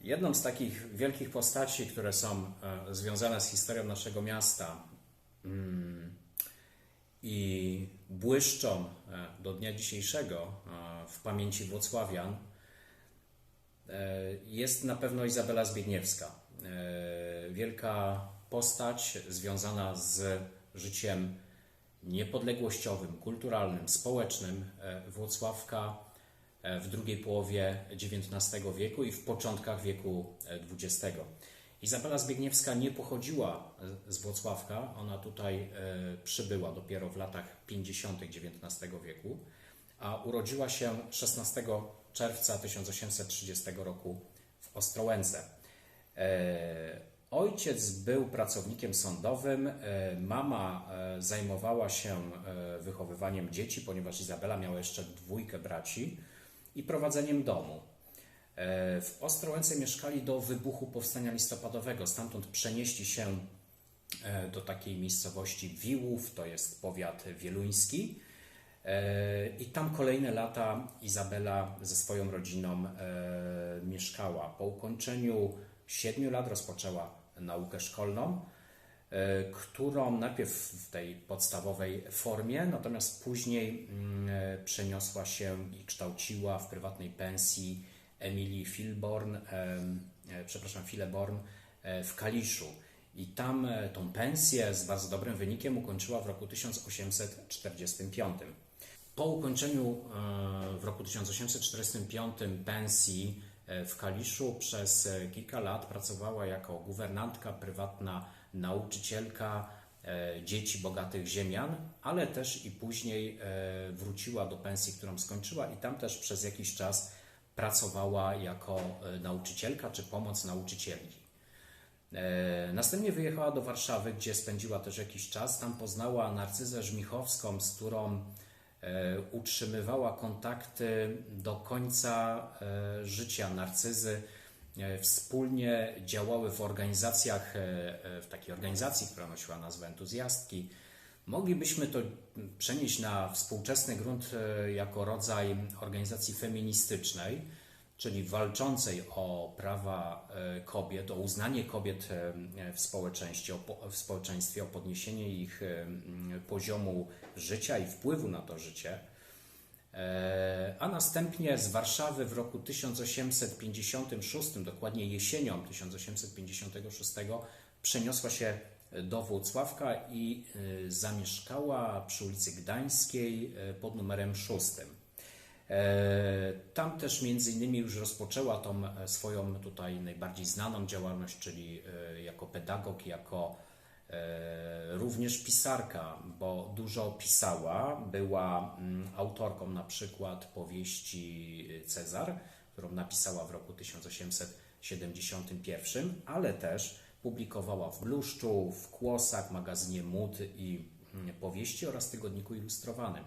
Jedną z takich wielkich postaci, które są e, związane z historią naszego miasta mm, i błyszczą e, do dnia dzisiejszego e, w pamięci Włocławian, jest na pewno Izabela Zbigniewska. E, Wielka postać związana z życiem niepodległościowym, kulturalnym, społecznym Włocławka w drugiej połowie XIX wieku i w początkach wieku XX. Izabela Zbigniewska nie pochodziła z Włocławka, ona tutaj e, przybyła dopiero w latach 50. XIX wieku, a urodziła się 16 czerwca 1830 roku w Ostrołęce. E, Ojciec był pracownikiem sądowym, e, mama e, zajmowała się e, wychowywaniem dzieci, ponieważ Izabela miała jeszcze dwójkę braci i prowadzeniem domu. E, W Ostrołęce mieszkali do wybuchu powstania listopadowego, stamtąd przenieśli się e, do takiej miejscowości Wiłów, to jest powiat wieluński. E, I tam kolejne lata Izabela ze swoją rodziną mieszkała. Po ukończeniu siedmiu lat rozpoczęła naukę szkolną, którą najpierw w tej podstawowej formie, natomiast później mm, e, przeniosła się i kształciła w prywatnej pensji Emilii Filborn, e, przepraszam, Fileborn e, w Kaliszu. I tam e, tą pensję z bardzo dobrym wynikiem ukończyła w roku 1845. Po ukończeniu e, w roku 1845 pensji e, w Kaliszu przez e, kilka lat pracowała jako guwernantka, prywatna nauczycielka e, dzieci bogatych ziemian, ale też i później e, wróciła do pensji, którą skończyła i tam też przez jakiś czas pracowała jako e, nauczycielka czy pomoc nauczycieli. Następnie wyjechała do Warszawy, gdzie spędziła też jakiś czas. Tam poznała Narcyzę Żmichowską, z którą utrzymywała kontakty do końca życia Narcyzy. E, Wspólnie działały w organizacjach, e, e, w takiej organizacji, która nosiła nazwę Entuzjastki. Moglibyśmy to przenieść na współczesny grunt jako rodzaj organizacji feministycznej czyli walczącej o prawa kobiet, o uznanie kobiet w społeczeństwie, o, w społeczeństwie, o podniesienie ich poziomu życia i wpływu na to życie. Następnie z Warszawy w roku 1856, dokładnie jesienią 1856, przeniosła się do Włocławka i e, zamieszkała przy ulicy Gdańskiej e, pod numerem 6. E, Tam też między innymi już rozpoczęła tą e, swoją tutaj najbardziej znaną działalność, czyli e, jako pedagog, jako również pisarka, bo dużo pisała. Była mm, autorką na przykład powieści Cezar, którą napisała w roku 1871, ale też publikowała w Bluszczu, w Kłosach, magazynie Mód i mm, powieści oraz tygodniku ilustrowanym.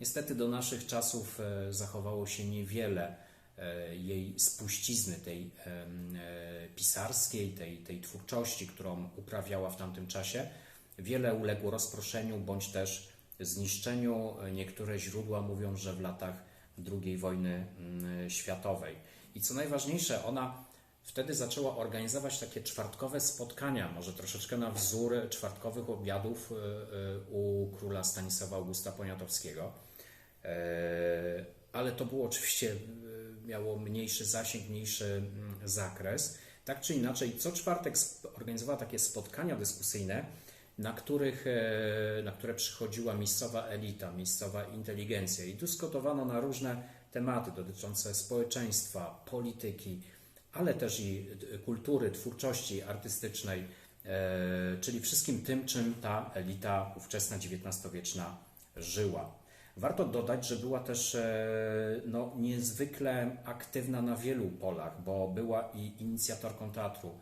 Niestety do naszych czasów e, zachowało się niewiele e, jej spuścizny, tej e, pisarskiej, tej, tej twórczości, którą uprawiała w tamtym czasie. Wiele uległo rozproszeniu bądź też zniszczeniu. Niektóre źródła mówią, że w latach II wojny mm, światowej. I co najważniejsze, ona wtedy zaczęła organizować takie czwartkowe spotkania, może troszeczkę na wzór czwartkowych obiadów e, e, u króla Stanisława Augusta Poniatowskiego. E, Ale to było oczywiście, e, miało mniejszy zasięg, mniejszy mm, zakres. Tak czy inaczej, co czwartek organizowała takie spotkania dyskusyjne, na, których, e, na które przychodziła miejscowa elita, miejscowa inteligencja i dyskutowano na różne tematy dotyczące społeczeństwa, polityki, ale też i kultury, twórczości artystycznej, e, czyli wszystkim tym, czym ta elita ówczesna XIX-wieczna żyła. Warto dodać, że była też e, no, niezwykle aktywna na wielu polach, bo była i inicjatorką teatru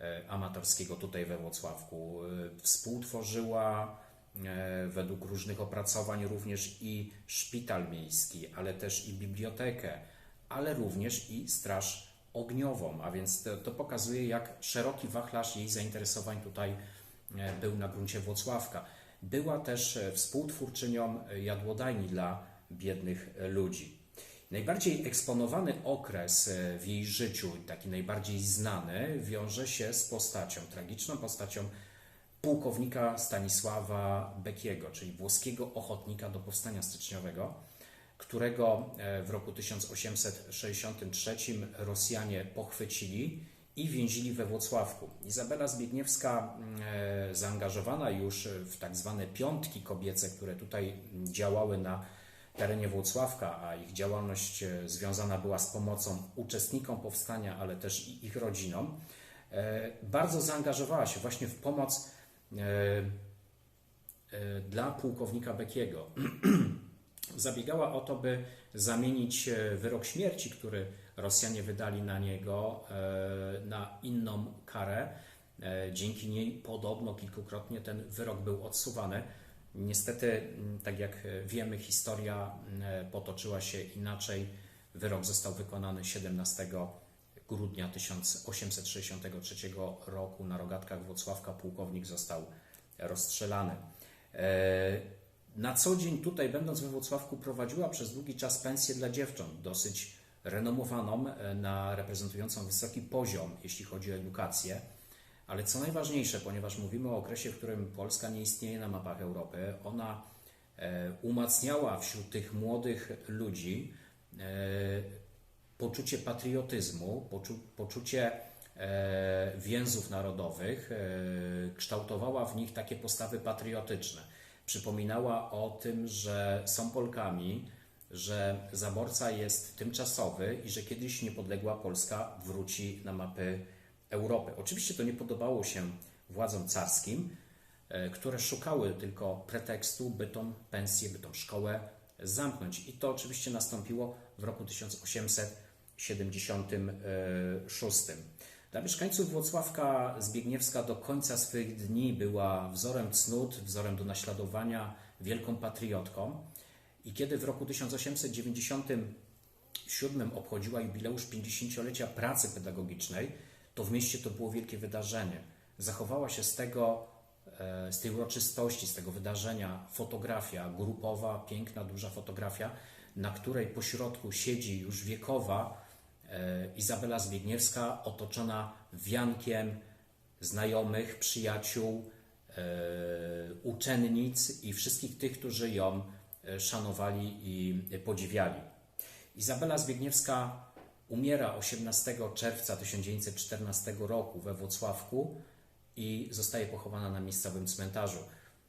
e, amatorskiego tutaj we Włocławku. E, Współtworzyła według różnych opracowań również i szpital miejski, ale też i bibliotekę, ale również i straż ogniową, a więc to, to pokazuje, jak szeroki wachlarz jej zainteresowań tutaj był na gruncie Włocławka. Była też e, współtwórczynią e, jadłodajni dla biednych e, ludzi. Najbardziej eksponowany okres w jej życiu, taki najbardziej znany, wiąże się z postacią, tragiczną postacią pułkownika Stanisława Bekiego, czyli włoskiego ochotnika do powstania styczniowego, którego w roku 1863 Rosjanie pochwycili i więzili we Włocławku. Izabela Zbigniewska, e, zaangażowana już w tak zwane piątki kobiece, które tutaj działały na terenie Włocławka, a ich działalność e, związana była z pomocą uczestnikom powstania, ale też ich rodzinom, e, bardzo zaangażowała się właśnie w pomoc dla pułkownika Bekiego. Zabiegała o to, by zamienić wyrok śmierci, który Rosjanie wydali na niego e, na inną karę. E, dzięki niej podobno kilkukrotnie ten wyrok był odsuwany. Niestety, tak jak wiemy, historia potoczyła się inaczej. Wyrok został wykonany 17 grudnia 1863 roku na rogatkach Włocławka. Pułkownik został rozstrzelany. E, na co dzień tutaj, będąc we Włocławku, prowadziła przez długi czas pensję dla dziewcząt, dosyć renomowaną, e, na reprezentującą wysoki poziom, jeśli chodzi o edukację. Ale co najważniejsze, ponieważ mówimy o okresie, w którym Polska nie istnieje na mapach Europy, ona e, umacniała wśród tych młodych ludzi e, poczucie patriotyzmu, poczu, poczucie więzów narodowych, kształtowała w nich takie postawy patriotyczne. Przypominała o tym, że są Polkami, że zaborca jest tymczasowy i że kiedyś niepodległa Polska wróci na mapy Europy. Oczywiście to nie podobało się władzom carskim, e, które szukały tylko pretekstu, by tą pensję, by tą szkołę zamknąć. I to oczywiście nastąpiło w roku 1876. Dla mieszkańców Włocławka Zbigniewska do końca swych dni była wzorem cnót, wzorem do naśladowania, wielką patriotką. I kiedy w roku 1897 obchodziła jubileusz 50-lecia pracy pedagogicznej, to w mieście to było wielkie wydarzenie. Zachowała się z tego, e, z tej uroczystości, z tego wydarzenia fotografia grupowa, piękna, duża fotografia, na której pośrodku siedzi już wiekowa e, Izabela Zbigniewska, otoczona wiankiem znajomych, przyjaciół, e, uczennic i wszystkich tych, którzy ją szanowali i podziwiali. Izabela Zbigniewska umiera 18 czerwca 1914 roku we Włocławku i zostaje pochowana na miejscowym cmentarzu.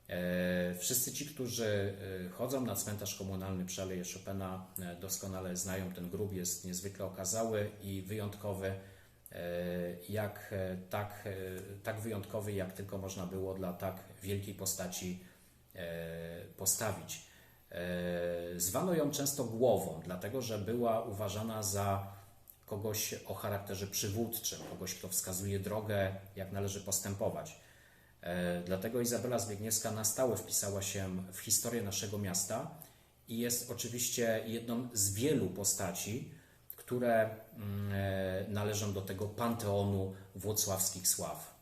E, wszyscy ci, którzy e, chodzą na cmentarz komunalny przy Aleje Chopina, doskonale znają ten grób, jest niezwykle okazały i wyjątkowy, jak, tak, tak wyjątkowy, jak tylko można było dla tak wielkiej postaci postawić. E, zwano ją często głową, dlatego że była uważana za kogoś o charakterze przywódczym, kogoś, kto wskazuje drogę, jak należy postępować. E, dlatego Izabela Zbigniewska na stałe wpisała się w historię naszego miasta i jest oczywiście jedną z wielu postaci, które mm, e, należą do tego panteonu włocławskich sław.